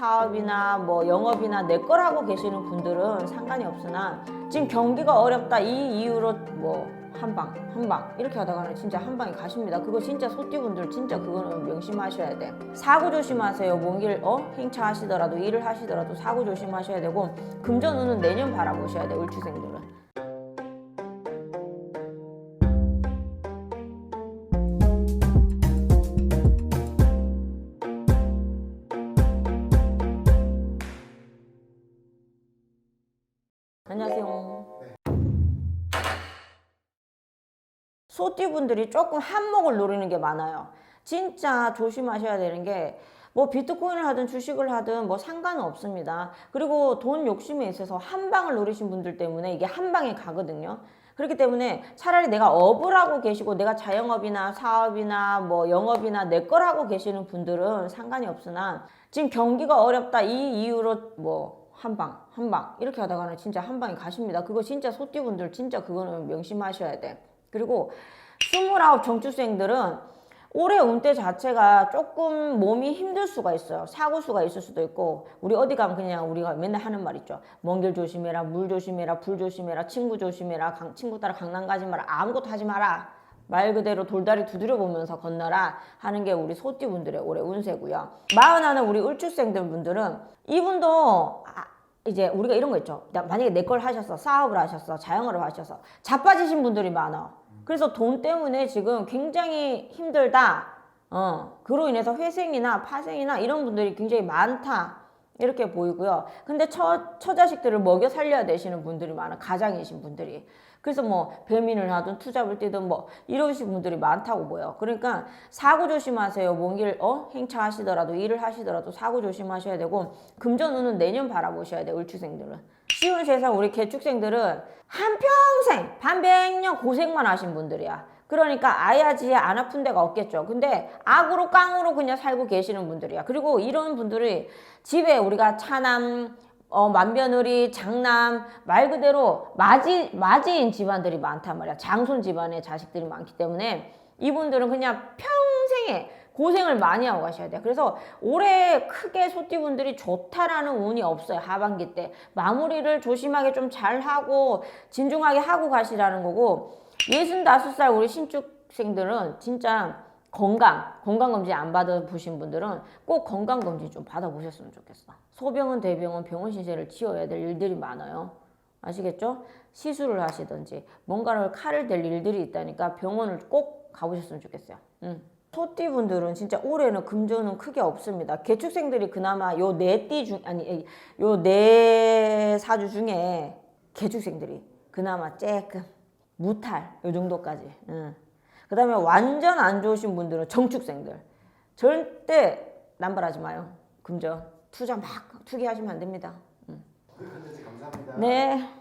사업이나 뭐 영업이나 내걸 하고 계시는 분들은 상관이 없으나 지금 경기가 어렵다 이 이유로 뭐 한방 한방 이렇게 하다가는 진짜 한 방에 가십니다. 그거 진짜 소띠분들 진짜 그거는 명심하셔야 돼. 사고 조심하세요. 먼길 어 행차하시더라도 일을 하시더라도 사고 조심하셔야 되고 금전운은 내년 바라보셔야 돼. 울주생들은. 안녕하세요. 소띠분들이 조금 한몫을 노리는 게 많아요. 진짜 조심하셔야 되는 게 뭐 비트코인을 하든 주식을 하든 뭐 상관은 없습니다. 그리고 돈 욕심에 있어서 한 방을 노리신 분들 때문에 이게 한 방에 가거든요. 그렇기 때문에 차라리 내가 업을 하고 계시고 내가 자영업이나 사업이나 뭐 영업이나 내 걸 하고 계시는 분들은 상관이 없으나 지금 경기가 어렵다 이 이유로 뭐 한 방 한 방 이렇게 하다가는 진짜 한 방에 가십니다. 그거 진짜 소띠분들 진짜 그거는 명심하셔야 돼. 그리고 스물아홉 정주생들은 올해 운때 자체가 조금 몸이 힘들 수가 있어요. 사고 수가 있을 수도 있고 우리 어디 가면 그냥 우리가 맨날 하는 말 있죠. 먼 길 조심해라, 물 조심해라, 불 조심해라, 친구 조심해라, 강- 친구 따라 강남 가지 마라, 아무것도 하지 마라. 말 그대로 돌다리 두드려 보면서 건너라 하는 게 우리 소띠분들의 올해 운세고요. 마흔하는 우리 울주생들 분들은 이분도 아, 이제 우리가 이런 거 있죠. 나- 만약에 내 걸 하셨어, 사업을 하셨어, 자영업을 하셔서 자빠지신 분들이 많아. 그래서 돈 때문에 지금 굉장히 힘들다. 어, 그로 인해서 회생이나 파생이나 이런 분들이 굉장히 많다. 이렇게 보이고요. 근데 처, 처자식들을 먹여 살려야 되시는 분들이 많아. 가장이신 분들이. 그래서 뭐 배민을 하든 투잡을 뛰든 뭐 이러신 분들이 많다고 보여. 그러니까 사고 조심하세요. 먼길 어? 행차하시더라도 일을 하시더라도 사고 조심하셔야 되고 금전운은 내년 바라보셔야 돼. 울주생들은. 세상 우리 개축생들은 한평생 반백년 고생만 하신 분들이야. 그러니까 아야지에 안 아픈 데가 없겠죠. 근데 악으로 깡으로 그냥 살고 계시는 분들이야. 그리고 이런 분들이 집에 우리가 차남, 어, 만며느리, 장남, 말 그대로 맞이, 맞이인 집안들이 많단 말이야. 장손 집안의 자식들이 많기 때문에 이분들은 그냥 평생에 고생을 많이 하고 가셔야 돼요. 그래서 올해 크게 소띠분들이 좋다라는 운이 없어요. 하반기 때. 마무리를 조심하게 좀 잘 하고 진중하게 하고 가시라는 거고 65살 우리 신축생들은 진짜 건강, 건강검진 안 받아보신 분들은 꼭 건강검진 좀 받아보셨으면 좋겠어. 소병원, 대병원, 병원 신세를 지어야 될 일들이 많아요. 아시겠죠? 시술을 하시든지 뭔가를 칼을 댈 일들이 있다니까 병원을 꼭 가보셨으면 좋겠어요. 음. 소띠분들은 진짜 올해는 금전은 크게 없습니다. 개축생들이 그나마 요 네 띠 중, 아니, 요 네 사주 중에 개축생들이 그나마 조금 무탈 요 정도까지. 응. 그 다음에 완전 안 좋으신 분들은 정축생들 절대 남발하지 마요. 금전 투자 막 투기하시면 안 됩니다. 그 컨텐츠 감사합니다. 네.